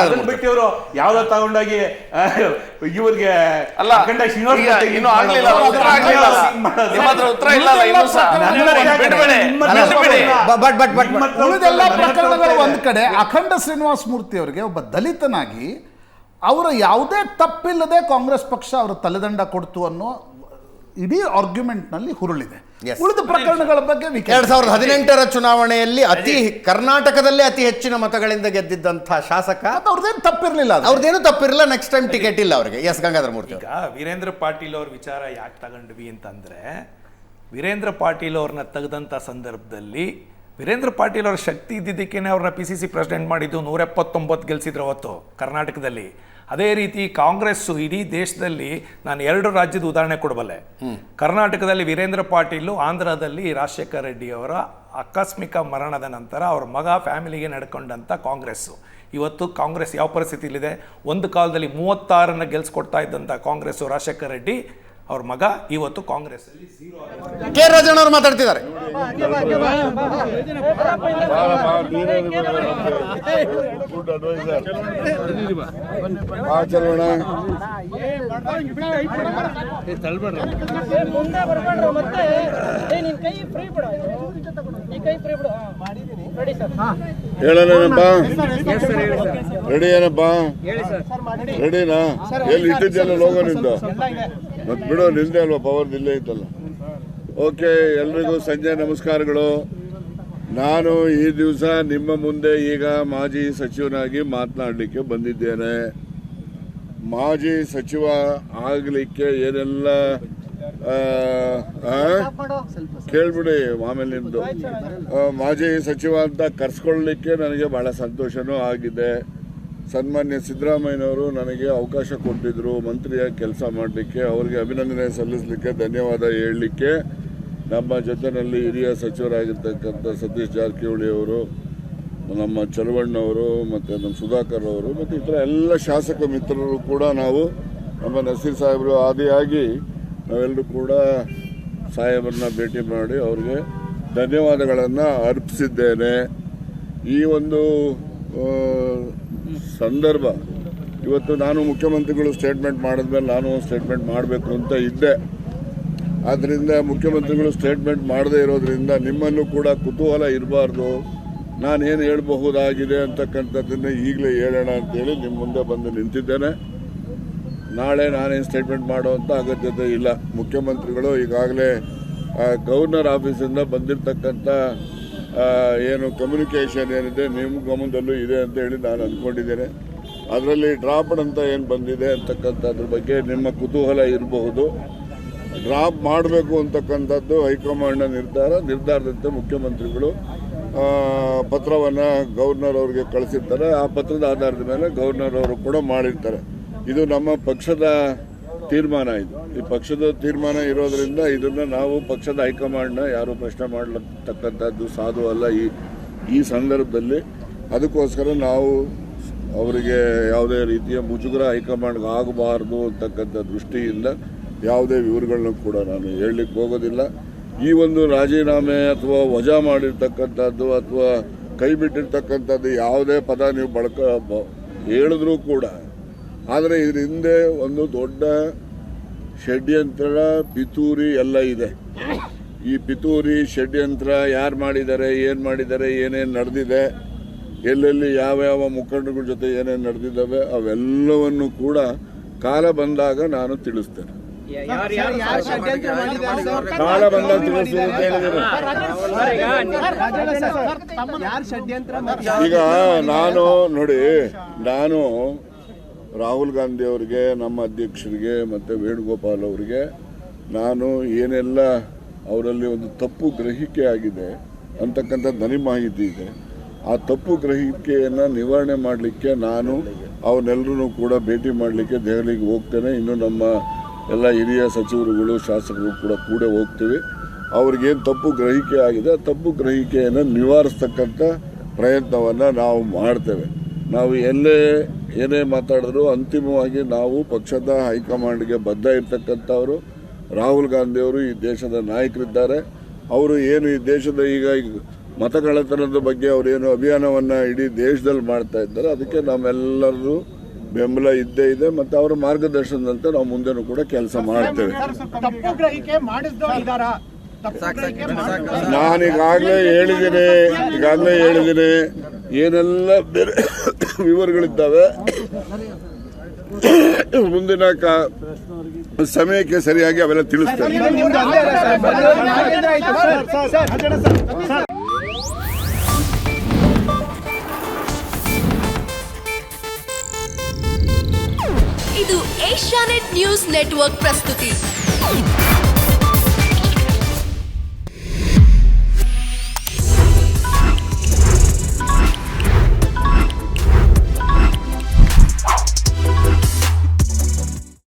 ಅದನ್ನ ಬಿಟ್ಟು ಇವರು ತಗೊಂಡೋಗಿ ಇವ್ರಿಗೆ ಅಲ್ಲ ಅಖಂಡ ಶ್ರೀನಿವಾಸ ಈಗ ಮೂರ್ತಿ ಆಗ್ಲಿಲ್ಲ ಉತ್ತರ ಆಗ್ಲಿಲ್ಲ. ಮಾಡೋದು. ನಿಮ್ಮ ಹತ್ರ ಉತ್ತರ ಇಲ್ಲ ಅಲ್ಲ ಸಹ. ನಿಮ್ಮ ಅಲ್ಲ, ಬಟ್ ಬಟ್ ಬಟ್ ಬಟ್. ನಿಮ್ಮ ಉಳಿದೆಲ್ಲ ಉತ್ತರ ಇಲ್ಲ, ಪ್ರಕರಣಗಳು ಉತ್ತರ ಕಡೆ. ಅಖಂಡ ಶ್ರೀನಿವಾಸ ಮೂರ್ತಿ ಅವರಿಗೆ ಒಬ್ಬ ದಲಿತನಾಗಿ ಅವರ ಯಾವುದೇ ತಪ್ಪಿಲ್ಲದೆ ಕಾಂಗ್ರೆಸ್ ಪಕ್ಷ ಅವರ ತಲೆದಂಡ ಕೊಡ್ತು ಅನ್ನೋ ಇಡೀ ಆರ್ಗ್ಯುಮೆಂಟ್ನಲ್ಲಿ ಹುರುಳಿದೆ. ಉಳಿದ ಪ್ರಕರಣಗಳ ಬಗ್ಗೆ ಎರಡ್ ಸಾವಿರದ ಹದಿನೆಂಟರ ಚುನಾವಣೆಯಲ್ಲಿ ಅತಿ ಕರ್ನಾಟಕದಲ್ಲೇ ಅತಿ ಹೆಚ್ಚಿನ ಮತಗಳಿಂದ ಗೆದ್ದಿದ್ದಂಥ ಶಾಸಕ ಅವ್ರದ್ದೇನು ತಪ್ಪಿರಲಿಲ್ಲ. ಅವ್ರದ್ದೇನು ತಪ್ಪಿರಲಿಲ್ಲ ನೆಕ್ಸ್ಟ್ ಟೈಮ್ ಟಿಕೆಟ್ ಇಲ್ಲ ಅವರಿಗೆ. ಎಸ್ ಗಂಗಾಧರ ಮೂರ್ತಿ ಈಗ ವೀರೇಂದ್ರ ಪಾಟೀಲ್ ಅವ್ರ ವಿಚಾರ ಯಾಕೆ ತಗೊಂಡ್ವಿ ಅಂತಂದ್ರೆ ವೀರೇಂದ್ರ ಪಾಟೀಲ್ ಅವ್ರನ್ನ ತೆಗೆದಂಥ ಸಂದರ್ಭದಲ್ಲಿ ವೀರೇಂದ್ರ ಪಾಟೀಲ್ ಅವರ ಶಕ್ತಿ ಇದ್ದಿದ್ದಕ್ಕೇನೆ ಅವ್ರನ್ನ ಪಿ ಸಿ ಸಿ ಪ್ರೆಸಿಡೆಂಟ್ ಮಾಡಿದ್ದು ನೂರ ಎಪ್ಪತ್ತೊಂಬತ್ತು ಗೆಲ್ಸಿದ್ರು ಅವತ್ತು ಕರ್ನಾಟಕದಲ್ಲಿ. ಅದೇ ರೀತಿ ಕಾಂಗ್ರೆಸ್ಸು ಇಡೀ ದೇಶದಲ್ಲಿ ನಾನು ಎರಡು ರಾಜ್ಯದ ಉದಾಹರಣೆ ಕೊಡಬಲ್ಲೆ. ಕರ್ನಾಟಕದಲ್ಲಿ ವೀರೇಂದ್ರ ಪಾಟೀಲು ಆಂಧ್ರದಲ್ಲಿ ರಾಜಶೇಖರ ರೆಡ್ಡಿ ಅವರ ಆಕಸ್ಮಿಕ ಮರಣದ ನಂತರ ಅವ್ರ ಮಗ ಫ್ಯಾಮಿಲಿಗೆ ನಡ್ಕೊಂಡಂಥ ಕಾಂಗ್ರೆಸ್ಸು. ಇವತ್ತು ಕಾಂಗ್ರೆಸ್ ಯಾವ ಪರಿಸ್ಥಿತಿಯಲ್ಲಿದೆ? ಒಂದು ಕಾಲದಲ್ಲಿ ಮೂವತ್ತಾರನ್ನು ಗೆಲ್ಸ್ಕೊಡ್ತಾ ಇದ್ದಂಥ ಕಾಂಗ್ರೆಸ್ಸು ರಾಜಶೇಖರ ರೆಡ್ಡಿ ಅವ್ರ ಮಗ ಇವತ್ತು ಕಾಂಗ್ರೆಸ್ ಅಲ್ಲಿ ಕೆ ರಾಜಣ್ಣ ಅವರು ಮಾತಾಡ್ತಿದ್ದಾರೆ. ಹೇಳೋಣಪ್ಪ ರೆಡಿ ಏನಪ್ಪ? ರೆಡಿನಾ? ಎಲ್ಲಿ ಇಟ್ಟಿದ್ದೆಲ್ಲ ಲೋಗೋ ಮತ್ ಬಿಡು ನಿಂದೆ ಅಲ್ವಾ? ಪವರ್ ಇಲ್ಲೇ ಇತ್ತಲ್ಲ. ಓಕೆ ಎಲ್ರಿಗೂ ಸಂಜೆ ನಮಸ್ಕಾರಗಳು. ನಾನು ಈ ದಿವಸ ನಿಮ್ಮ ಮುಂದೆ ಈಗ ಮಾಜಿ ಸಚಿವನಾಗಿ ಮಾತನಾಡಲಿಕ್ಕೆ ಬಂದಿದ್ದೇನೆ. ಮಾಜಿ ಸಚಿವ ಆಗಲಿಕ್ಕೆ ಏನೆಲ್ಲ? ಕೇಳ್ಬಿಡಿ ಆಮೇಲೆ ನಿಮ್ಮದು ಮಾಜಿ ಸಚಿವ ಅಂತ ಕರ್ಸ್ಕೊಳ್ಲಿಕ್ಕೆ ನನಗೆ ಬಹಳ ಸಂತೋಷನೂ ಆಗಿದೆ. ಸನ್ಮಾನ್ಯ ಸಿದ್ದರಾಮಯ್ಯನವರು ನನಗೆ ಅವಕಾಶ ಕೊಟ್ಟಿದ್ದರು ಮಂತ್ರಿಯಾಗಿ ಕೆಲಸ ಮಾಡಲಿಕ್ಕೆ, ಅವರಿಗೆ ಅಭಿನಂದನೆ ಸಲ್ಲಿಸಲಿಕ್ಕೆ, ಧನ್ಯವಾದ ಹೇಳಲಿಕ್ಕೆ. ನಮ್ಮ ಜೊತೆಯಲ್ಲಿ ಹಿರಿಯ ಸಚಿವರಾಗಿರ್ತಕ್ಕಂಥ ಸತೀಶ್ ಜಾರಕಿಹೊಳಿ ಅವರು, ನಮ್ಮ ಚಲವಣ್ಣವರು, ಮತ್ತು ನಮ್ಮ ಸುಧಾಕರ್ ಅವರು, ಮತ್ತು ಇತರ ಎಲ್ಲ ಶಾಸಕ ಮಿತ್ರರು ಕೂಡ ನಾವು, ನಮ್ಮ ನಸೀರ್ ಸಾಹೇಬರು ಆದಿಯಾಗಿ ನಾವೆಲ್ಲರೂ ಕೂಡ ಸಾಹೇಬರನ್ನ ಭೇಟಿ ಮಾಡಿ ಅವರಿಗೆ ಧನ್ಯವಾದಗಳನ್ನು ಅರ್ಪಿಸಿದ್ದೇನೆ. ಈ ಒಂದು ಸಂದರ್ಭ. ಇವತ್ತು ನಾನು ಮುಖ್ಯಮಂತ್ರಿಗಳು ಸ್ಟೇಟ್ಮೆಂಟ್ ಮಾಡಿದ್ಮೇಲೆ ನಾನು ಸ್ಟೇಟ್ಮೆಂಟ್ ಮಾಡಬೇಕು ಅಂತ ಇದ್ದೆ. ಆದ್ದರಿಂದ ಮುಖ್ಯಮಂತ್ರಿಗಳು ಸ್ಟೇಟ್ಮೆಂಟ್ ಮಾಡದೇ ಇರೋದ್ರಿಂದ ನಿಮ್ಮಲ್ಲೂ ಕೂಡ ಕುತೂಹಲ ಇರಬಾರ್ದು. ನಾನೇನು ಹೇಳಬಹುದಾಗಿದೆ ಅಂತಕ್ಕಂಥದ್ದನ್ನೇ ಈಗಲೇ ಹೇಳೋಣ ಅಂತೇಳಿ ನಿಮ್ಮ ಮುಂದೆ ಬಂದು ನಿಂತಿದ್ದೇನೆ. ನಾಳೆ ನಾನೇನು ಸ್ಟೇಟ್ಮೆಂಟ್ ಮಾಡುವಂಥ ಅಗತ್ಯತೆ ಇಲ್ಲ. ಮುಖ್ಯಮಂತ್ರಿಗಳು ಈಗಾಗಲೇ ಗವರ್ನರ್ ಆಫೀಸಿಂದ ಬಂದಿರತಕ್ಕಂಥ ಏನು ಕಮ್ಯುನಿಕೇಷನ್ ಏನಿದೆ ನಿಮ್ಮ ಗಮನದಲ್ಲೂ ಇದೆ ಅಂತ ಹೇಳಿ ನಾನು ಅಂದ್ಕೊಂಡಿದ್ದೇನೆ. ಅದರಲ್ಲಿ ಡ್ರಾಪ್ಡ್ ಅಂತ ಏನು ಬಂದಿದೆ ಅಂತಕ್ಕಂಥದ್ರ ಬಗ್ಗೆ ನಿಮ್ಮ ಕುತೂಹಲ ಇರಬಹುದು. ಡ್ರಾಪ್ ಮಾಡಬೇಕು ಅಂತಕ್ಕಂಥದ್ದು ಹೈಕಮಾಂಡ್ನ ನಿರ್ಧಾರ, ನಿರ್ಧಾರದಂತೆ ಮುಖ್ಯಮಂತ್ರಿಗಳು ಪತ್ರವನ್ನು ಗವರ್ನರ್ ಅವರಿಗೆ ಕಳಿಸಿರ್ತಾರೆ. ಆ ಪತ್ರದ ಆಧಾರದ ಮೇಲೆ ಗವರ್ನರ್ ಅವರು ಕೂಡ ಮಾಡಿರ್ತಾರೆ. ಇದು ನಮ್ಮ ಪಕ್ಷದ ತೀರ್ಮಾನ ಇದು. ಈ ಪಕ್ಷದ ತೀರ್ಮಾನ ಇರೋದ್ರಿಂದ ಇದನ್ನ ನಾವು ಪಕ್ಷದ ಹೈಕಮಾಂಡ್ನ ಯಾರು ಪ್ರಶ್ನೆ ಮಾಡತಕ್ಕಂಥದ್ದು ಸಾಧು ಅಲ್ಲ ಈ ಈ ಸಂದರ್ಭದಲ್ಲಿ. ಅದಕ್ಕೋಸ್ಕರ ನಾವು ಅವರಿಗೆ ಯಾವುದೇ ರೀತಿಯ ಮುಜುಗರ ಹೈಕಮಾಂಡ್ಗೆ ಆಗಬಾರ್ದು ಅಂತಕ್ಕಂಥ ದೃಷ್ಟಿಯಿಂದ ಯಾವುದೇ ವಿವರಗಳನ್ನ ಕೂಡ ನಾನು ಹೇಳಲಿಕ್ಕೆ ಹೋಗೋದಿಲ್ಲ. ಈ ಒಂದು ರಾಜೀನಾಮೆ ಅಥವಾ ವಜಾ ಮಾಡಿರ್ತಕ್ಕಂಥದ್ದು ಅಥವಾ ಕೈ ಬಿಟ್ಟಿರ್ತಕ್ಕಂಥದ್ದು ಯಾವುದೇ ಪದ ನೀವು ಬಳಕ ಹೇಳಿದ್ರೂ ಕೂಡ ಆದರೆ ಇದ್ರ ಹಿಂದೆ ಒಂದು ದೊಡ್ಡ ಷಡ್ಯಂತ್ರ ಪಿತೂರಿ ಎಲ್ಲ ಇದೆ ಈ ಪಿತೂರಿ ಷಡ್ಯಂತ್ರ ಯಾರು ಮಾಡಿದ್ದಾರೆ ಏನು ಮಾಡಿದ್ದಾರೆ ಏನೇನು ನಡೆದಿದೆ ಎಲ್ಲೆಲ್ಲಿ ಯಾವ ಯಾವ ಮುಖಂಡಗಳ ಜೊತೆ ಏನೇನು ನಡೆದಿದ್ದಾವೆ ಅವೆಲ್ಲವನ್ನು ಕೂಡ ಕಾಲ ಬಂದಾಗ ನಾನು ತಿಳಿಸ್ತೇನೆ ಕಾಲ ಬಂದಾಗ ತಿಳಿಸ್ತೇನೆ ಈಗ ನಾನು ನೋಡಿ ನಾನು ರಾಹುಲ್ ಗಾಂಧಿ ಅವರಿಗೆ, ನಮ್ಮ ಅಧ್ಯಕ್ಷರಿಗೆ ಮತ್ತು ವೇಣುಗೋಪಾಲ್ ಅವರಿಗೆ ನಾನು ಏನೆಲ್ಲ ಅವರಲ್ಲಿ ಒಂದು ತಪ್ಪು ಗ್ರಹಿಕೆ ಆಗಿದೆ ಅಂತಕ್ಕಂಥ ನನಗೆ ಮಾಹಿತಿ ಇದೆ. ಆ ತಪ್ಪು ಗ್ರಹಿಕೆಯನ್ನು ನಿವಾರಣೆ ಮಾಡಲಿಕ್ಕೆ ನಾನು ಅವನ್ನೆಲ್ಲರೂ ಕೂಡ ಭೇಟಿ ಮಾಡಲಿಕ್ಕೆ ದೆಹಲಿಗೆ ಹೋಗ್ತೇನೆ. ಇನ್ನು ನಮ್ಮ ಎಲ್ಲ ಹಿರಿಯ ಸಚಿವರುಗಳು, ಶಾಸಕರು ಕೂಡ ಕೂಡ ಹೋಗ್ತೀವಿ. ಅವ್ರಿಗೇನು ತಪ್ಪು ಗ್ರಹಿಕೆ ಆಗಿದೆ, ಆ ತಪ್ಪು ಗ್ರಹಿಕೆಯನ್ನು ನಿವಾರಿಸ್ತಕ್ಕಂಥ ಪ್ರಯತ್ನವನ್ನು ನಾವು ಮಾಡ್ತೇವೆ. ನಾವು ಎಲ್ಲೇ ಏನೇ ಮಾತಾಡಿದ್ರು ಅಂತಿಮವಾಗಿ ನಾವು ಪಕ್ಷದ ಹೈಕಮಾಂಡ್ಗೆ ಬದ್ಧ ಇರ್ತಕ್ಕಂಥವರು. ರಾಹುಲ್ ಗಾಂಧಿಯವರು ಈ ದೇಶದ ನಾಯಕರಿದ್ದಾರೆ. ಅವರು ಏನು ಈ ದೇಶದ ಈಗ ಮತಗಳತನದ ಬಗ್ಗೆ ಅವರೇನು ಅಭಿಯಾನವನ್ನು ಇಡೀ ದೇಶದಲ್ಲಿ ಮಾಡ್ತಾ ಇದ್ದಾರೆ. ಅದಕ್ಕೆ ನಾವೆಲ್ಲರೂ ಬೆಂಬಲ ಇದ್ದೇ ಇದೆ ಮತ್ತು ಅವರ ಮಾರ್ಗದರ್ಶನದಂತೆ ನಾವು ಮುಂದೆನೂ ಕೂಡ ಕೆಲಸ ಮಾಡ್ತೇವೆ. ನಾನೀಗಾಗಲೇ ಹೇಳಿದ್ದೀನಿ ಈಗಾಗಲೇ ಹೇಳಿದ್ದೀನಿ. ಏನೆಲ್ಲ ಬೇರೆ ವಿವರಗಳಿದ್ದಾವೆ ಮುಂದಿನ ಸಮಯಕ್ಕೆ ಸರಿಯಾಗಿ ಅವೆಲ್ಲ ತಿಳಿಸ್ತೇನೆ ಇದು ಏಷ್ಯಾನೆಟ್ ನ್ಯೂಸ್ ನೆಟ್ವರ್ಕ್ ಪ್ರಸ್ತುತಿ